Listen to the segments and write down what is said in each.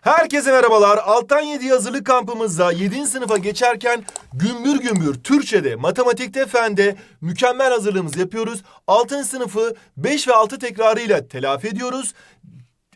Herkese merhabalar. Alttan 7 hazırlık kampımızda 7. sınıfa geçerken gümbür gümbür Türkçe'de, matematikte, fende mükemmel hazırlığımızı yapıyoruz. 6. sınıfı 5 ve 6 tekrarıyla telafi ediyoruz.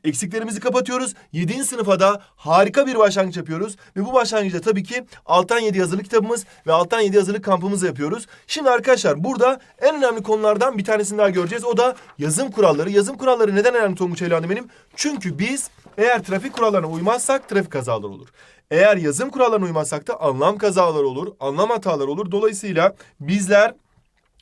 Eksiklerimizi kapatıyoruz. 7. sınıfa da harika bir başlangıç yapıyoruz. Ve bu başlangıçta tabii ki Altan 7 hazırlık kitabımız ve Altan 7 hazırlık kampımızı yapıyoruz. Şimdi arkadaşlar burada en önemli konulardan bir tanesini daha göreceğiz. O da yazım kuralları. Yazım kuralları neden önemli Tonguç Evladım benim? Çünkü biz eğer trafik kurallarına uymazsak trafik kazaları olur. Eğer yazım kurallarına uymazsak da anlam kazaları olur, anlam hataları olur. Dolayısıyla bizler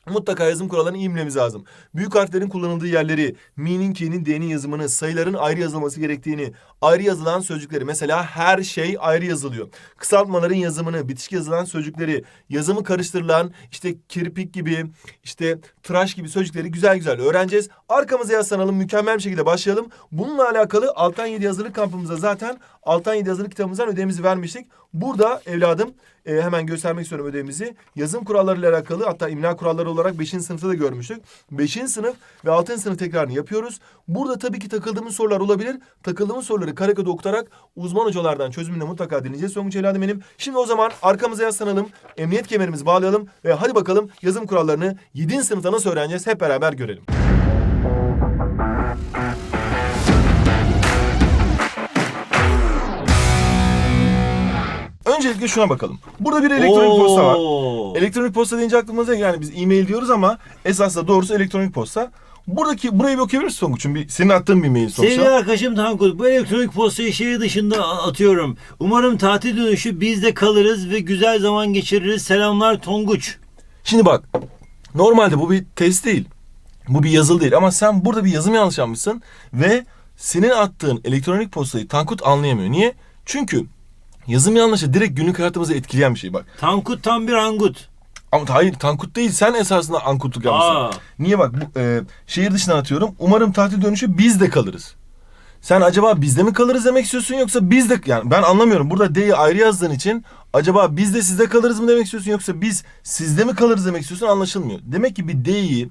Mutlaka yazım kurallarını iyi bilmemiz lazım. Büyük harflerin kullanıldığı yerleri, mi'nin, ki'nin, d'nin yazımını, sayıların ayrı yazılması gerektiğini, ayrı yazılan sözcükleri, mesela her şey ayrı yazılıyor. Kısaltmaların yazımını, bitişik yazılan sözcükleri, yazımı karıştırılan, işte kirpik gibi, işte tıraş gibi sözcükleri güzel güzel öğreneceğiz. Arkamıza yaslanalım, mükemmel bir şekilde başlayalım. Bununla alakalı Altan 7 hazırlık kampımıza zaten Altan 7 hazırlık kitabımızdan ödevimizi vermiştik. Burada evladım e, hemen göstermek istiyorum ödevimizi. Yazım kurallarıyla alakalı hatta imla kuralları olarak 5. sınıfta da görmüştük. 5. sınıf ve 6. sınıf tekrarını yapıyoruz. Burada tabii ki takıldığımız sorular olabilir. Takıldığımız soruları kare kod okutarak uzman hocalardan çözümünü mutlaka dinleyeceğiz. Sonuç evladım benim. Şimdi o zaman arkamıza yaslanalım. Emniyet kemerimizi bağlayalım ve hadi bakalım yazım kurallarını 7. sınıfta nasıl öğreneceğiz hep beraber görelim. Öncelikle şuna bakalım. Burada bir elektronik posta var. Oo. Elektronik posta deyince aklımıza yani biz e-mail diyoruz ama esas da doğrusu elektronik posta. Buradaki burayı bir okuyabilir misin Tonguç'um? Bir, senin attığın bir mail sonuçta. Sevgili arkadaşım Tankut, bu elektronik postayı şehir dışında atıyorum. Umarım tatil dönüşü biz de kalırız ve güzel zaman geçiririz. Selamlar Tonguç. Şimdi bak normalde bu bir test değil. Bu bir yazılı değil ama sen burada bir yazım yanlış yapmışsın ve senin attığın elektronik postayı Tankut anlayamıyor. Niye? Çünkü yazım yanlışı direkt günlük hayatımızı etkileyen bir şey bak. Tankut tam bir angut. Ama hayır Tankut değil sen esasında ankutluk yapmışsın. Aa. Niye bak bu e, şehir dışından atıyorum. Umarım tatil dönüşü biz de kalırız. Sen acaba bizde mi kalırız demek istiyorsun yoksa biz de yani ben anlamıyorum. Burada D'yi ayrı yazdığın için acaba biz de sizde kalırız mı demek istiyorsun yoksa biz sizde mi kalırız demek istiyorsun anlaşılmıyor. Demek ki bir D'yi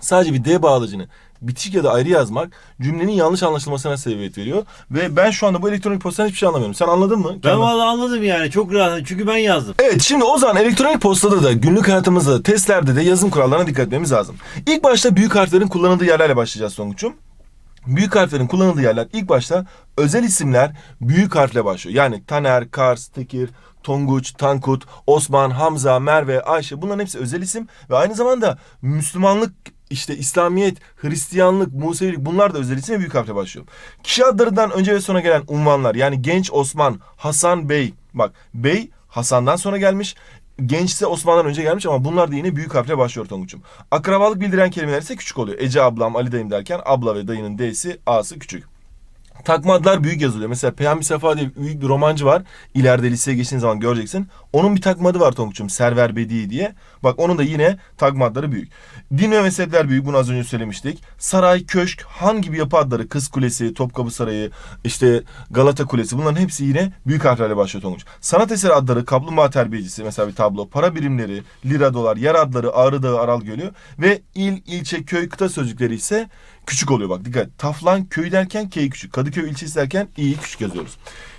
sadece bir D bağlacını bitişik ya da ayrı yazmak cümlenin yanlış anlaşılmasına sebebiyet veriyor. Ve ben şu anda bu elektronik postadan hiçbir şey anlamıyorum. Sen anladın mı? Ben Kendin- vallahi anladım yani çok rahat çünkü ben yazdım. Evet şimdi o zaman elektronik postada da günlük hayatımızda testlerde de yazım kurallarına dikkat etmemiz lazım. İlk başta büyük harflerin kullanıldığı yerlerle başlayacağız Tonguç'um. Büyük harflerin kullanıldığı yerler ilk başta özel isimler büyük harfle başlıyor. Yani Taner, Kars, Tekir, Tonguç, Tankut, Osman, Hamza, Merve, Ayşe bunların hepsi özel isim ve aynı zamanda Müslümanlık işte İslamiyet, Hristiyanlık, Musevilik bunlar da özel isim ve büyük harfle başlıyor. Kişi adlarından önce ve sonra gelen unvanlar yani Genç Osman, Hasan Bey. Bak Bey Hasan'dan sonra gelmiş. Gençse Osman'dan önce gelmiş ama bunlar da yine büyük harfle başlıyor Tonguç'um. Akrabalık bildiren kelimeler ise küçük oluyor. Ece ablam, Ali dayım derken abla ve dayının D'si, A'sı küçük. Takma adlar büyük yazılıyor. Mesela Peyami Sefa diye büyük bir romancı var. İleride liseye geçtiğin zaman göreceksin. Onun bir takma adı var Tonguç'um. Server Bedi diye. Bak onun da yine takma adları büyük. Din ve mezhepler büyük. Bunu az önce söylemiştik. Saray, köşk, han gibi yapı adları. Kız Kulesi, Topkapı Sarayı, işte Galata Kulesi. Bunların hepsi yine büyük harflerle başlıyor Tonguç. Sanat eseri adları, kaplumbağa terbiyecisi mesela bir tablo. Para birimleri, lira, dolar, yer adları, Ağrı Dağı, Aral Gölü. Ve il, ilçe, köy, kıta sözcükleri ise küçük oluyor bak dikkat. Taflan köy derken K'yi küçük. Kadıköy ilçesi derken i'yi küçük yazıyoruz.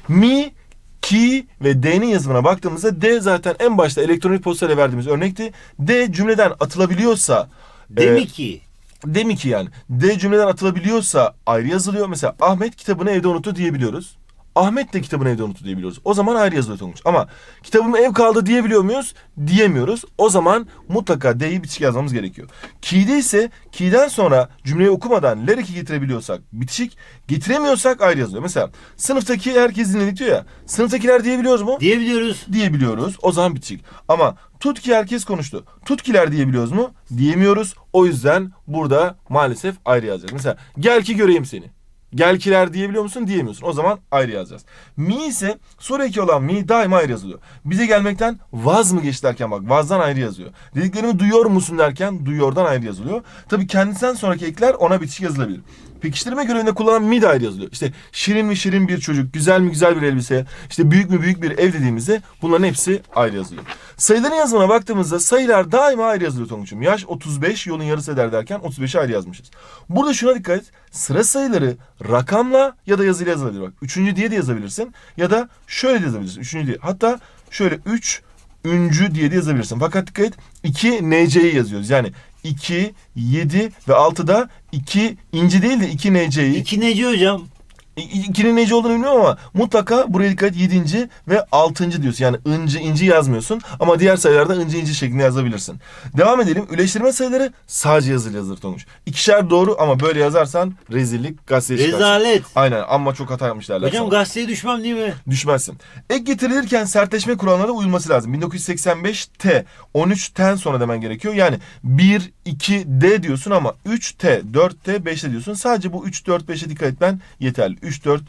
Mi, ki ve D'nin yazımına baktığımızda D zaten en başta elektronik postayla verdiğimiz örnekti. D cümleden atılabiliyorsa Demek e, ki Demi ki yani. D cümleden atılabiliyorsa ayrı yazılıyor. Mesela Ahmet kitabını evde unuttu diyebiliyoruz. Ahmet de kitabını evde unuttu diyebiliyoruz. O zaman ayrı yazılıyor Tonguç. Ama kitabım ev kaldı diyebiliyor muyuz? Diyemiyoruz. O zaman mutlaka D'yi bitişik yazmamız gerekiyor. Ki'de ise ki'den sonra cümleyi okumadan lereki getirebiliyorsak bitişik, getiremiyorsak ayrı yazılıyor. Mesela sınıftaki herkes dinledik diyor ya. Sınıftakiler diyebiliyoruz mu? diyebiliyoruz. diyebiliyoruz. O zaman bitecek. Ama tut ki herkes konuştu. Tutkiler diyebiliyoruz mu? Diyemiyoruz. O yüzden burada maalesef ayrı yazacağız. Mesela gel ki göreyim seni. Gelkiler diyebiliyor musun? Diyemiyorsun. O zaman ayrı yazacağız. Mi ise soru eki olan mi daima ayrı yazılıyor. Bize gelmekten vaz mı geç derken bak vazdan ayrı yazıyor. Dediklerimi duyuyor musun derken duyuyordan ayrı yazılıyor. Tabii kendisinden sonraki ekler ona bitişik yazılabilir. Pekiştirme görevinde kullanılan mi de ayrı yazılıyor. İşte şirin mi şirin bir çocuk, güzel mi güzel bir elbise, işte büyük mü büyük bir ev dediğimizde bunların hepsi ayrı yazılıyor. Sayıların yazımına baktığımızda sayılar daima ayrı yazılıyor Tonguç'um. Yaş 35 yolun yarısı eder derken 35'i ayrı yazmışız. Burada şuna dikkat et. Sıra sayıları rakamla ya da yazıyla yazılabilir. Bak üçüncü diye de yazabilirsin ya da şöyle de yazabilirsin. Üçüncü diye. Hatta şöyle 3 üncü diye de yazabilirsin. Fakat dikkat et 2 NC'yi yazıyoruz. Yani 2, 7 ve 6'da 2 inci değil de 2 NC'yi. İki neci hocam? İkinin neci olduğunu bilmiyorum ama mutlaka buraya dikkat 7. ve 6. diyorsun. Yani ıncı inci yazmıyorsun ama diğer sayılarda ıncı inci şeklinde yazabilirsin. Devam edelim. Üleştirme sayıları sadece yazılı yazılır Tonguç. İkişer doğru ama böyle yazarsan rezillik gazeteye çıkarsın. Rezalet. Aynen ama çok hata yapmış derler Hocam sana. gazeteye düşmem değil mi? Düşmezsin. Ek getirilirken sertleşme kurallarına uyulması lazım. 1985T 13'ten sonra demen gerekiyor. Yani 1, 2, D diyorsun ama 3T, 4T, 5T diyorsun. Sadece bu 3, 4, 5'e dikkat etmen yeterli. 3, 4,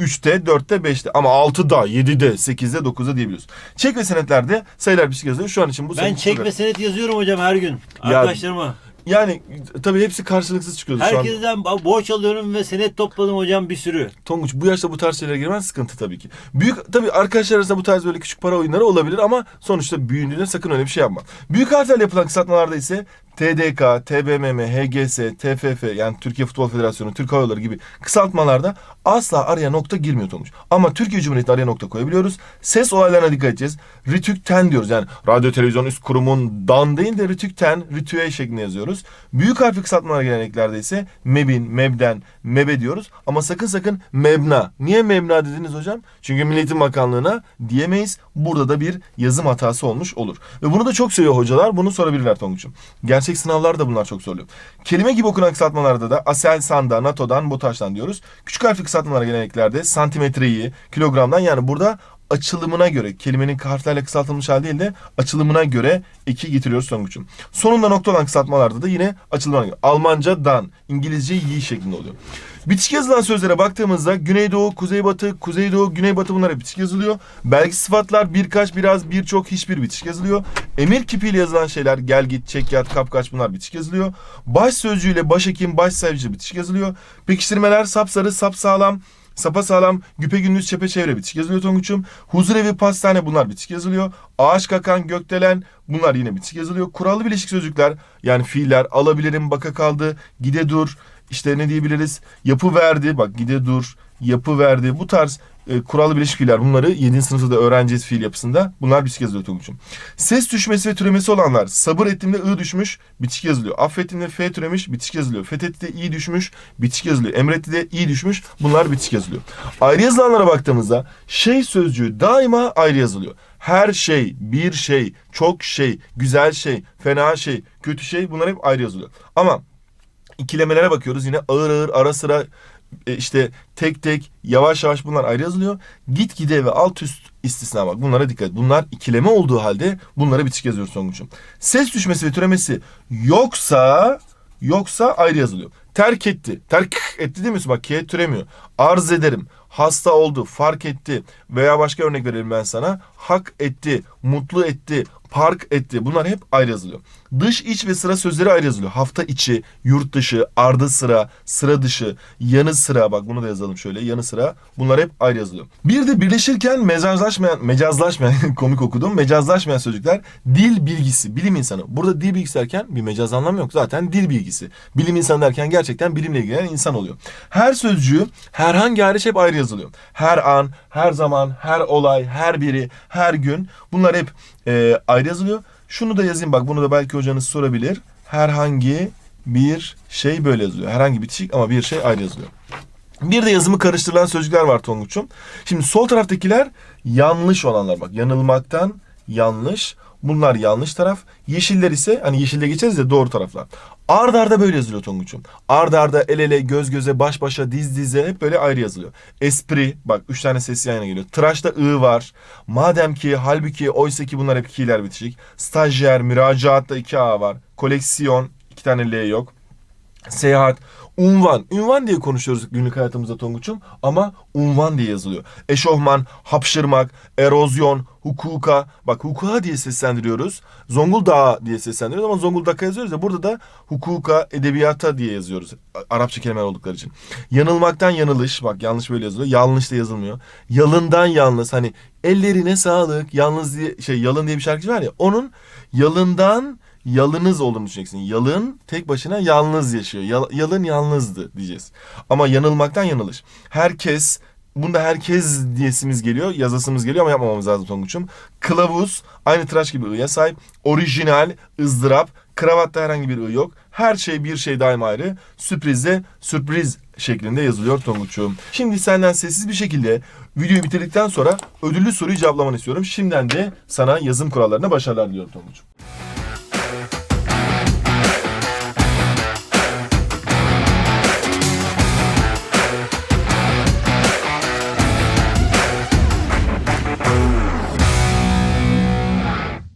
3'te, 4'te, 5'te ama 6'da, 7'de, 8'de, 9'da diyebiliyorsun. Çek ve senetlerde sayılar bir şey yazıyor. Şu an için bu Ben çek ve senet yazıyorum hocam her gün. Arkadaşlarıma. Yani tabii hepsi karşılıksız çıkıyordu şu an. Herkesten borç alıyorum ve senet topladım hocam bir sürü. Tonguç bu yaşta bu tarz şeylere girmen sıkıntı tabii ki. Büyük tabii arkadaşlar arasında bu tarz böyle küçük para oyunları olabilir ama sonuçta büyüdüğünde sakın öyle bir şey yapma. Büyük harflerle yapılan kısaltmalarda ise TDK, TBMM, HGS, TFF yani Türkiye Futbol Federasyonu, Türk Hava Yolları gibi kısaltmalarda asla araya nokta girmiyor Tonguç. Ama Türkiye Cumhuriyeti araya nokta koyabiliyoruz. Ses olaylarına dikkat edeceğiz. RTÜK'ten diyoruz yani Radyo Televizyon Üst Kurumu'ndan değil de RTÜK'ten, RTÜE şeklinde yazıyoruz. Büyük harfli kısaltmalar geleneklerde ise MEB'in, MEB'den, MEB'e diyoruz. Ama sakın sakın MEBNA. Niye MEBNA dediniz hocam? Çünkü Milli Eğitim Bakanlığı'na diyemeyiz. Burada da bir yazım hatası olmuş olur. Ve bunu da çok seviyor hocalar. Bunu sorabilirler Tonguç'um. Gerçek sınavlarda bunlar çok soruluyor. Kelime gibi okunan kısaltmalarda da Aselsan'da, NATO'dan, BOTAŞ'tan diyoruz. Küçük harfli kısaltmalara geleneklerde santimetreyi, kilogramdan yani burada açılımına göre kelimenin harflerle kısaltılmış hali değil de açılımına göre eki getiriyoruz Tonguç'um. Sonunda nokta olan kısaltmalarda da yine açılımına göre. Almanca dan, İngilizce yi şeklinde oluyor. Bitişik yazılan sözlere baktığımızda Güneydoğu, Kuzeybatı, Kuzeydoğu, Güneybatı bunlar hep bitişik yazılıyor. Belki sıfatlar birkaç, biraz, birçok, hiçbir bitişik yazılıyor. Emir kipiyle yazılan şeyler gel git, çek yat, kapkaç bunlar bitişik yazılıyor. Baş sözcüğüyle başhekim, başsavcı bitişik yazılıyor. Pekiştirmeler sapsarı, sapsağlam, Sapa sağlam, güpe gündüz çepeçevre bitişik yazılıyor Tonguç'um. Huzur evi, pastane bunlar bitişik yazılıyor. Ağaç kakan, gökdelen bunlar yine bitişik yazılıyor. Kurallı bileşik sözcükler yani fiiller alabilirim, baka kaldı, gide dur, işte ne diyebiliriz? Yapı verdi, bak gide dur, yapı verdi. Bu tarz e, kurallı fiiller bunları 7. sınıfta da öğreneceğiz fiil yapısında. Bunlar bitişik yazılıyor Tonguç'um. Ses düşmesi ve türemesi olanlar sabır ettiğimde ı düşmüş, bitişik yazılıyor. Affettiğimde f türemiş, bitişik yazılıyor. Fethetti de i düşmüş, bitişik yazılıyor. Emretti de i düşmüş, bunlar bitişik yazılıyor. Ayrı yazılanlara baktığımızda şey sözcüğü daima ayrı yazılıyor. Her şey, bir şey, çok şey, güzel şey, fena şey, kötü şey bunlar hep ayrı yazılıyor. Ama ikilemelere bakıyoruz yine ağır ağır ara sıra işte tek tek yavaş yavaş bunlar ayrı yazılıyor. Git gide ve alt üst istisna bak bunlara dikkat. Bunlar ikileme olduğu halde bunlara bitişik yazıyoruz Tonguç'um. Ses düşmesi ve türemesi yoksa yoksa ayrı yazılıyor. Terk etti. Terk etti değil mi? Bak K türemiyor. Arz ederim. Hasta oldu. Fark etti. Veya başka örnek verelim ben sana. Hak etti. Mutlu etti. Park etti. Bunlar hep ayrı yazılıyor. Dış iç ve sıra sözleri ayrı yazılıyor. Hafta içi, yurt dışı, ardı sıra, sıra dışı, yanı sıra. Bak bunu da yazalım şöyle. Yanı sıra. Bunlar hep ayrı yazılıyor. Bir de birleşirken mecazlaşmayan, mecazlaşmayan, komik okudum. Mecazlaşmayan sözcükler dil bilgisi, bilim insanı. Burada dil bilgisi derken bir mecaz anlamı yok. Zaten dil bilgisi. Bilim insanı derken gerçekten bilimle ilgilenen insan oluyor. Her sözcüğü herhangi hariç hep ayrı yazılıyor. Her an, her zaman, her olay, her biri, her gün bunlar hep e, ayrı yazılıyor. Şunu da yazayım bak bunu da belki hocanız sorabilir. Herhangi bir şey böyle yazılıyor. Herhangi bitişik ama bir şey ayrı yazılıyor. Bir de yazımı karıştırılan sözcükler var Tonguç'um. Şimdi sol taraftakiler yanlış olanlar bak. Yanılmaktan yanlış. Bunlar yanlış taraf. Yeşiller ise hani yeşilde geçeriz ya doğru taraflar. Ard arda böyle yazılıyor Tonguç'um. Ard arda, el ele, göz göze, baş başa, diz dize hep böyle ayrı yazılıyor. Espri, bak üç tane ses yan yana geliyor. Tıraşta ı var. Madem ki, halbuki, oysa ki bunlar hep ki'ler bitişik. Stajyer, müracaatta iki a var. Koleksiyon, iki tane l yok. Seyahat, Unvan. Ünvan diye konuşuyoruz günlük hayatımızda Tonguç'um ama unvan diye yazılıyor. Eşofman, hapşırmak, erozyon, hukuka. Bak hukuka diye seslendiriyoruz. Zonguldak diye seslendiriyoruz ama Zonguldak'a yazıyoruz ya. Burada da hukuka, edebiyata diye yazıyoruz. Arapça kelimeler oldukları için. Yanılmaktan yanılış. Bak yanlış böyle yazılıyor. Yanlış da yazılmıyor. Yalından yalnız. Hani ellerine sağlık. Yalnız diye şey yalın diye bir şarkıcı var ya. Onun yalından yalınız olduğunu düşüneceksin. Yalın tek başına yalnız yaşıyor. Yal- yalın yalnızdı diyeceğiz. Ama yanılmaktan yanılış. Herkes Bunda herkes diyesimiz geliyor, yazasımız geliyor ama yapmamamız lazım Tonguç'um. Kılavuz, aynı tıraş gibi ı'ya sahip. Orijinal, ızdırap, kravatta herhangi bir ı yok. Her şey bir şey daima ayrı. Sürprizde sürpriz şeklinde yazılıyor Tonguç'um. Şimdi senden sessiz bir şekilde videoyu bitirdikten sonra ödüllü soruyu cevaplamanı istiyorum. Şimdiden de sana yazım kurallarına başarılar diliyorum Tonguç'um.